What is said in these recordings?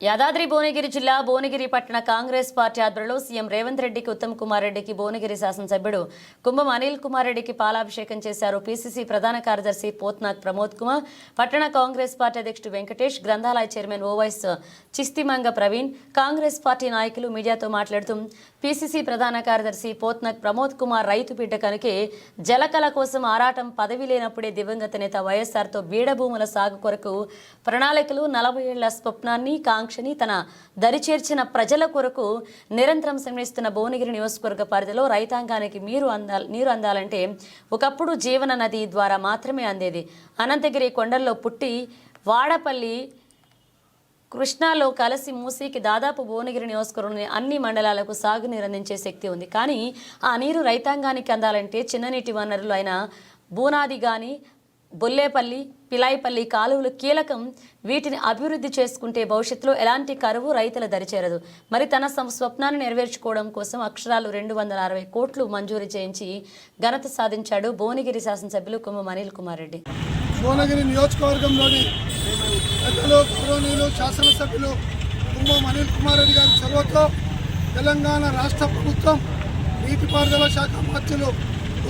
యాదాద్రి భువనగిరి జిల్లా భువనగిరి పట్టణ Congress party ఆధ్వర్యంలో సీఎం రేవంత్ రెడ్డికి ఉత్తమ్ కుమార్ రెడ్డికి భువనగిరి శాసనసభ్యుడు కుంభం అనిల్ కుమార్ రెడ్డికి పాలాభిషేకం చేశారు. పీసీసీ ప్రధాన కార్యదర్శి పోత్నాగ్ ప్రమోద్ కుమార్ పట్టణ కాంగ్రెస్ పార్టీ అధ్యక్షుడు వెంకటేష్ గ్రంథాలయ చైర్మన్ ఓవైస్ చిస్తిమంగ ప్రవీణ్ కాంగ్రెస్ పార్టీ నాయకులు మీడియాతో మాట్లాడుతూ పీసీసీ ప్రధాన కార్యదర్శి పోత్నాగ్ ప్రమోద్ కుమార్ రైతు బిడ్డ కనుకే జలకళ కోసం ఆరాటం పదవి లేనప్పుడే దివంగత నేత వైఎస్ఆర్తో బీడభూముల సాగు కొరకు ప్రణాళికలు నలభై ఏళ్ళ స్వప్నాన్ని కాంగ్రెస్ కాంక్షని తన దరిచేర్చిన ప్రజల కొరకు నిరంతరం శ్రమిస్తున్న భువనగిరి నియోజకవర్గ పరిధిలో రైతాంగానికి మీరు అందాల నీరు అందాలంటే ఒకప్పుడు జీవన నది ద్వారా మాత్రమే అందేది. అనంతగిరి కొండల్లో పుట్టి వాడపల్లి కృష్ణాలో కలిసి మూసీకి దాదాపు భువనగిరి నియోజకవర్గంలోని అన్ని మండలాలకు సాగునీరు అందించే శక్తి ఉంది. కానీ ఆ నీరు రైతాంగానికి అందాలంటే చిన్ననీటి వనరులు అయిన బూనాది కానీ బొల్లేపల్లి పిలాయిపల్లి కాలువలు కీలకం. వీటిని అభివృద్ధి చేసుకుంటే భవిష్యత్తులో ఎలాంటి కరువు రైతుల దరిచేరదు. మరి తన స్వప్నాన్ని నెరవేర్చుకోవడం కోసం అక్షరాలు రెండు వందల అరవై కోట్లు మంజూరు చేయించి ఘనత సాధించాడు భువనగిరి శాసనసభ్యులు కుమ్మ అనిల్ కుమార్ రెడ్డి. భువనగిరి నియోజకవర్గంలోని పెద్దలు గౌరవనీయులు శాసనసభ్యులు కుమ్మ అనిల్ కుమార్ రెడ్డి గారి చొరవతో తెలంగాణ రాష్ట్ర ప్రభుత్వం నీటిపారుదల శాఖ మంత్రులు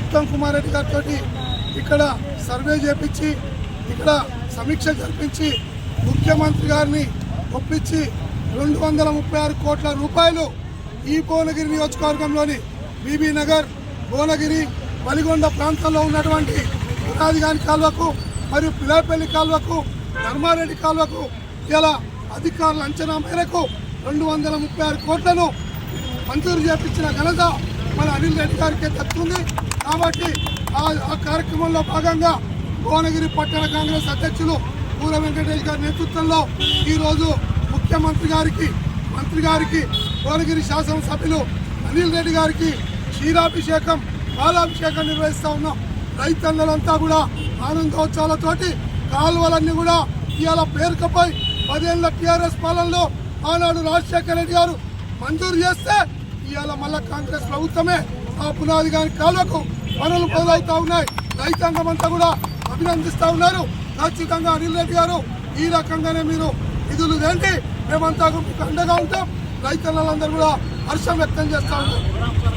ఉత్తమ్ కుమార్ రెడ్డి గారితో ఇక్కడ సర్వే చేపించి ఇక్కడ సమీక్ష జరిపించి ముఖ్యమంత్రి గారిని ఒప్పించి రెండు వందల ముప్పై ఆరు కోట్ల రూపాయలు ఈ భువనగిరి నియోజకవర్గంలోని బీబీ నగర్ భువనగిరి వలిగొండ ప్రాంతంలో ఉన్నటువంటి పునాదిగాని కాల్వకు మరియు పిల్లపల్లి కాల్వకు ధర్మారెడ్డి కాల్వకు ఇలా అధికారుల అంచనా మేరకు రెండు వందల ముప్పై ఆరు కోట్లను మంజూరు చేపించిన ఘనత మన అనిల్ రెడ్డి గారికి దక్కుతుంది. కాబట్టి ఆ కార్యక్రమంలో భాగంగా భువనగిరి పట్టణ కాంగ్రెస్ అధ్యక్షులు పూల వెంకటేష్ గారి నేతృత్వంలో ఈరోజు ముఖ్యమంత్రి గారికి మంత్రి గారికి భువనగిరి శాసనసభ్యులు అనిల్ రెడ్డి గారికి క్షీరాభిషేకం పాలాభిషేకం నిర్వహిస్తా ఉన్నాం. రైతన్నలంతా కూడా ఆనందోత్సవాలతోటి కాలువలన్నీ కూడా ఇవాళ పేరుకపై పదేళ్ళ టీఆర్ఎస్ పాలనలో ఆనాడు రాజశేఖర రెడ్డి గారు మంజూరు చేస్తే ఇవాళ మళ్ళా కాంగ్రెస్ ప్రభుత్వమే ఆ పునాది గారి కాలువకు పనులు మొదలవుతా ఉన్నాయి. రైతాంగం అంతా కూడా అభినందిస్తా ఉన్నారు. ఖచ్చితంగా అనిల్ రెడ్డి గారు ఈ రకంగానే మీరు నిధులు ఏంటి మేమంతా అండగా ఉంటాం. రైతన్నలందరూ కూడా హర్షం వ్యక్తం చేస్తా ఉన్నారు.